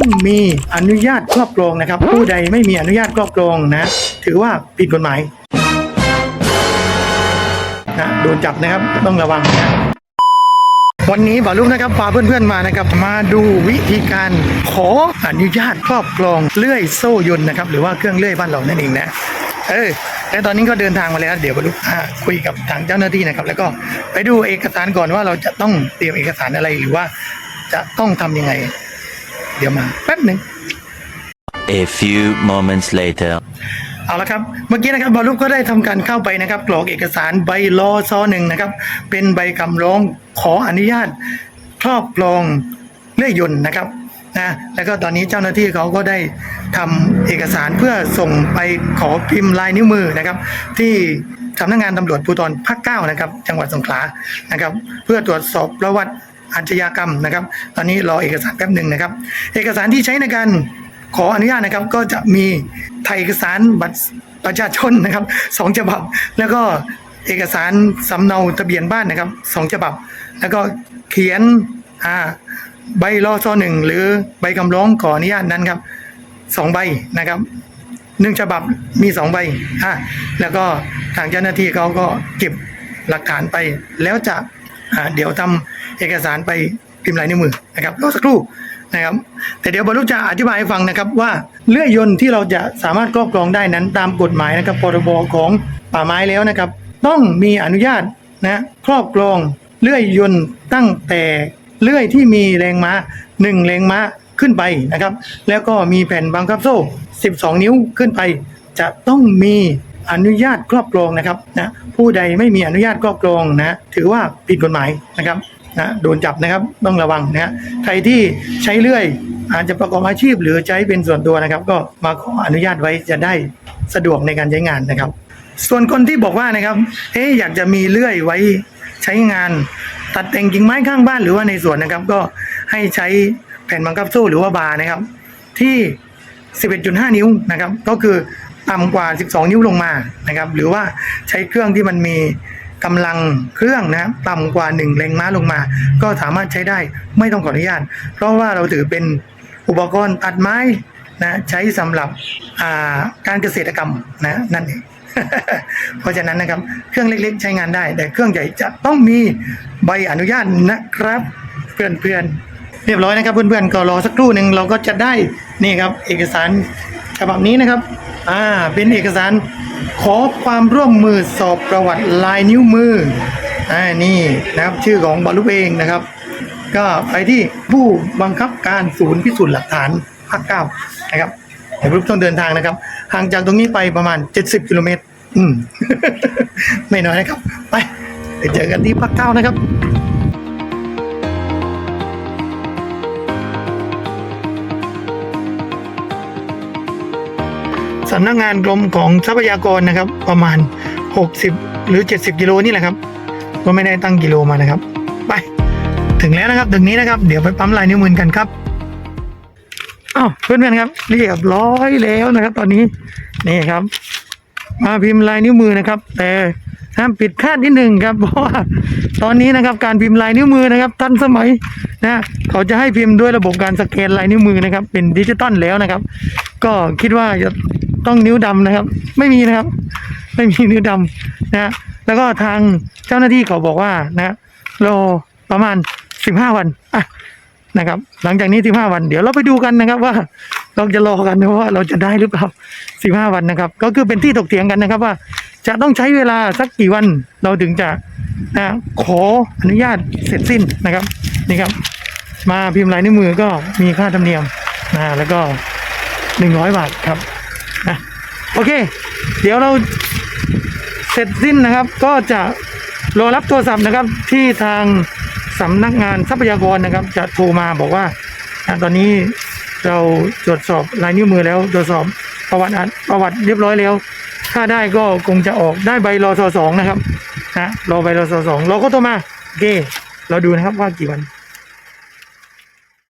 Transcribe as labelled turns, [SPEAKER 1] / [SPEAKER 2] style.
[SPEAKER 1] ต้องมีอนุญาตครอบครองนะครับ ผู้ใดไม่มีอนุญาตครอบครองนะ ถือว่าผิดกฎหมายนะโดนจับนะครับต้องระวังนะวันนี้บาลุกนะครับพาเพื่อนๆมานะครับ มาดูวิธีการขออนุญาตครอบครองเลื่อยโซ่ยนต์นะครับ หรือว่าเครื่องเลื่อยบ้านเรานั่นเองนะเออและตอนนี้ก็เดินทางมาแล้ว เดี๋ยวบรรลุคุยกับทางเจ้าหน้าที่นะครับ แล้วก็ไปดูเอกสารก่อนว่าเราจะต้องเตรียมเอกสารอะไรหรือว่าจะต้องทำยังไง เดี๋ยวมาแป๊บหนึ่ง
[SPEAKER 2] A few moments later.
[SPEAKER 1] เอาละครับเมื่อกี้นะครับบอลลูกก็ได้ทำการเข้าไปนะครับกรอกเอกสารใบลอซอหนึ่งนะครับ เป็นใบคำร้องขออนุญาตครอบครองเลื่อยยนต์นะครับนะแล้วก็ตอนนี้เจ้าหน้าที่เขาก็ได้ทำเอกสารเพื่อส่งไปขอพิมพ์ลายนิ้วมือนะครับ ที่สำนักงานตำรวจภูธรภาคเก้านะครับ จังหวัดสงขลานะครับ เพื่อตรวจสอบประวัติ อาชญากรรมนะครับ ตอนนี้รอเอกสารแป๊บหนึ่งนะครับ เอกสารที่ใช้ในการขออนุญาตนะครับ ก็จะมีถ่ายเอกสารบัตรประชาชนนะครับสองฉบับ แล้วก็เอกสารสำเนาทะเบียนบ้านนะครับสองฉบับ แล้วก็เขียนใบรอซอหนึ่งหรือใบคำร้องขออนุญาตนั้นครับสองใบนะครับหนึ่งฉบับมีสองใบอ่าแล้วก็ทางเจ้าหน้าที่เขาก็เก็บหลักฐานไปแล้วจะ เดี๋ยวทำเอกสารไปพิมพ์ลายนิ้วมือนะครับรอสักครู่นะครับ แต่เดี๋ยวบรรลุจะอธิบายให้ฟังนะครับว่าเลื่อยยนต์ที่เราจะสามารถครอบครองได้นั้นตามกฎหมายนะครับพรบของป่าไม้แล้วนะครับ ต้องมีอนุญาตนะครอบครองเลื่อยยนต์ตั้งแต่เลื่อยที่มีแรงม้า1แรงม้าขึ้นไปนะครับ แล้วก็มีแผ่นบังคับโซ่ 12 นิ้วขึ้นไป จะต้องมี อนุญาตครอบครองนะครับนะผู้ใดไม่มีอนุญาตครอบครองนะถือว่าผิดกฎหมายนะครับนะโดนจับนะครับต้องระวังนะฮะใครที่ใช้เลื่อย อาจจะประกอบอาชีพหรือใช้เป็นส่วนตัวนะครับ ก็มาขออนุญาตไว้จะได้สะดวกในการใช้งานนะครับ ส่วนคนที่บอกว่านะครับเอ๊อยากจะมีเลื่อยไว้ใช้งาน ตัดแต่งกิ่งไม้ข้างบ้านหรือว่าในสวนนะครับ ก็ให้ใช้แผ่นบังคับโซ่หรือว่าบาร์นะครับ ที่ 11.5 นิ้วนะครับ ก็คือ ต่ำกว่า 12 นิ้วลงมานะครับ หรือว่าใช้เครื่องที่มันมีกำลังเครื่องนะต่ำกว่า 1 แรงม้าลงมา ก็สามารถใช้ได้ไม่ต้องขออนุญาต เพราะว่าเราถือเป็นอุปกรณ์ตัดไม้นะใช้สำหรับาการเกษตรกรรมนะนั่นเองเพราะฉะนั้นนะครับเครื่องเล็กๆ ใช้งานได้ แต่เครื่องใหญ่จะต้องมีใบอนุญาตนะครับเพื่อนๆเรียบร้อยนะครับเพื่อนๆก็รอสักครู่หนึ่งเราก็จะได้นี่ครับเอกสารฉบับนี้นะครับ อ่าเป็นเอกสารขอความร่วมมือสอบประวัติลายนิ้วมืออ่านี่นะครับชื่อของบอลลูเองนะครับ ก็ไปที่ผู้บังคับการศูนย์พิสูจน์หลักฐานภาคเก้านะครับเดี๋ยวรูปต้องเดินทางนะครับ ห่างจากตรงนี้ไปประมาณ 70 กิโลเมตร อืม ไม่น้อยนะครับ ไปไปเจอกันที่ภาคเก้านะครับ สำนักงานกรมของทรัพยากรนะครับ ประมาณ 60 หรือ 70 กิโลนี่แหละครับ ก็ไม่ได้ตั้งกิโลมานะครับ ไป ถึงแล้วนะครับถึงนี้นะครับ เดี๋ยวไปปั๊มลายนิ้วมือกันครับอ้าวเพื่อนๆครับเรียบร้อยแล้วนะครับ ตอนนี้นี่ครับ มาพิมพ์ลายนิ้วมือนะครับ แต่ห้ามผิดคาดนิดหนึ่งครับเพราะว่าตอนนี้นะครับการพิมพ์ลายนิ้วมือนะครับทันสมัยนะเขาจะให้พิมพ์ด้วยระบบการสแกนลายนิ้วมือนะครับ เป็นดิจิตอลแล้วนะครับ ก็คิดว่าจะ ต้องนิ้วดำนะครับ ไม่มีนะครับ ไม่มีนิ้วดำนะแล้วก็ทางเจ้าหน้าที่เขาบอกว่านะรอประมาณสิบห้าวันอะนะครับ หลังจากนี้สิบห้าวัน เดี๋ยวเราไปดูกันนะครับ ว่าเราจะรอกันนะว่าเราจะได้หรือเปล่าสิบห้าวันนะครับ ก็คือเป็นที่ถกเถียงกันนะครับว่า จะต้องใช้เวลาสักกี่วันเราถึงจะนะขออนุญาตเสร็จสิ้นนะครับนี่ครับ มาพิมพ์ลายนิ้วมือก็มีค่าธรรมเนียมนะแล้วก็หนึ่งร้อยบาทครับ โอเค เดี๋ยวเราเสร็จสิ้นนะครับ ก็จะรอรับโทรศัพท์นะครับ ที่ทางสำนักงานทรัพยากรนะครับ จะโทรมาบอกว่าตอนนี้เราตรวจสอบลายนิ้วมือแล้วตรวจสอบประวัติประวัติเรียบร้อยแล้ว ถ้าได้ก็คงจะออกได้ใบรอสอสองนะครับนะรอใบรอสอสองเราก็โทรมาโอเค เราดูนะครับว่ากี่วัน